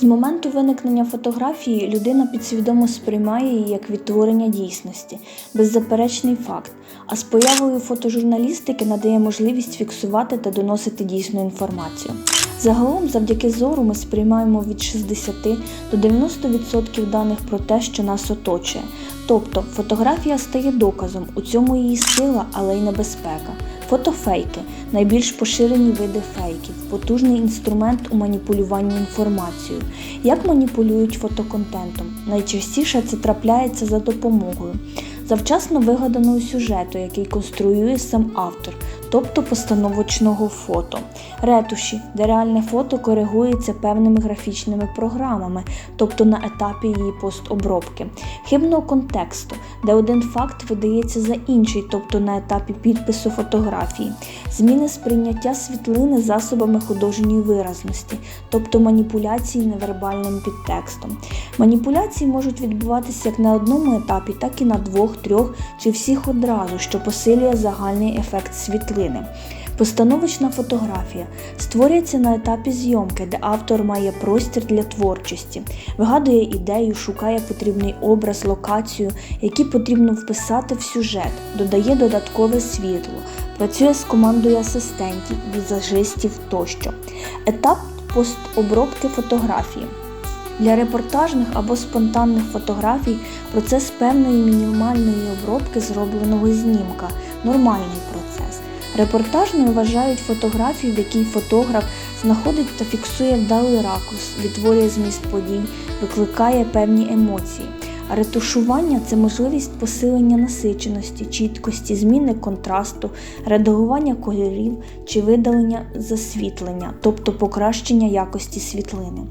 З моменту виникнення фотографії людина підсвідомо сприймає її як відтворення дійсності, беззаперечний факт. А з появою фотожурналістики надає можливість фіксувати та доносити дійсну інформацію. Загалом, завдяки зору, ми сприймаємо від 60 до 90% даних про те, що нас оточує. Тобто фотографія стає доказом, у цьому її сила, але й небезпека. Фотофейки найбільш поширені види фейків, потужний інструмент у маніпулюванні інформацією. Як маніпулюють фотоконтентом? Найчастіше це трапляється за допомогою завчасно вигаданого сюжету, який конструює сам автор, тобто постановочного фото, ретуші, де реальне фото коригується певними графічними програмами, тобто на етапі її постобробки, хибного контексту, де один факт видається за інший, тобто на етапі підпису фотографії, зміни сприйняття світлини засобами художньої виразності, тобто маніпуляції невербальним підтекстом. Маніпуляції можуть відбуватися як на одному етапі, так і на двох, трьох чи всіх одразу, що посилює загальний ефект світлини. Постановочна фотографія створюється на етапі зйомки, де автор має простір для творчості, вигадує ідею, шукає потрібний образ, локацію, які потрібно вписати в сюжет, додає додаткове світло, працює з командою асистентів, візажистів тощо. Етап постобробки фотографії. Для репортажних або спонтанних фотографій процес певної мінімальної обробки зробленого знімка нормальний процес. Репортажною вважають фотографію, в якій фотограф знаходить та фіксує вдалий ракурс, відтворює зміст подій, викликає певні емоції. А ретушування це можливість посилення насиченості, чіткості, зміни контрасту, редагування кольорів чи видалення засвітлення, тобто покращення якості світлини.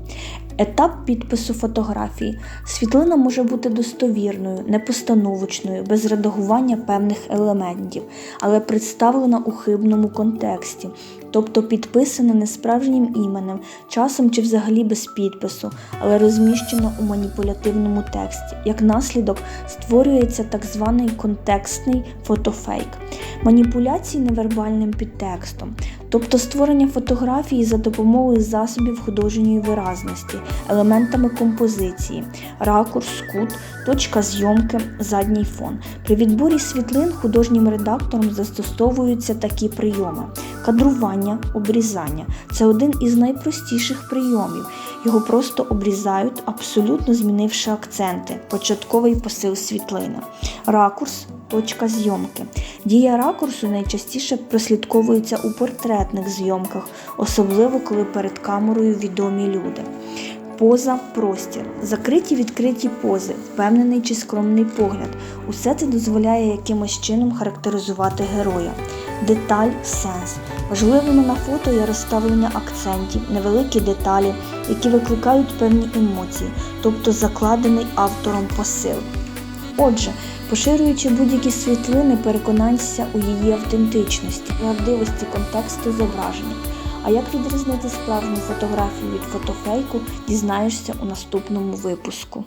Етап підпису фотографії. Світлина може бути достовірною, непостановочною, без редагування певних елементів, але представлена у хибному контексті, тобто підписана не справжнім іменем, часом чи взагалі без підпису, але розміщена у маніпулятивному тексті. Як наслідок створюється так званий контекстний фотофейк, маніпуляції невербальним підтекстом, тобто створення фотографії за допомогою засобів художньої виразності, елементами композиції, ракурс, кут, точка зйомки, задній фон. При відборі світлин художнім редактором застосовуються такі прийоми: кадрування, обрізання це один із найпростіших прийомів. Його просто обрізають, абсолютно змінивши акценти, початковий посил світлини, ракурс. Точка зйомки. Дія ракурсу найчастіше прослідковується у портретних зйомках, особливо коли перед камерою відомі люди. Поза, простір, закриті відкриті пози, впевнений чи скромний погляд. Усе це дозволяє якимось чином характеризувати героя. Деталь, сенс. Важливими на фото є розставлення акцентів, невеликі деталі, які викликають певні емоції, тобто закладений автором посил. Отже, поширюючи будь-які світлини, переконайся у її автентичності, правдивості контексту зображення. А як відрізнити справжню фотографію від фотофейку, дізнаєшся у наступному випуску.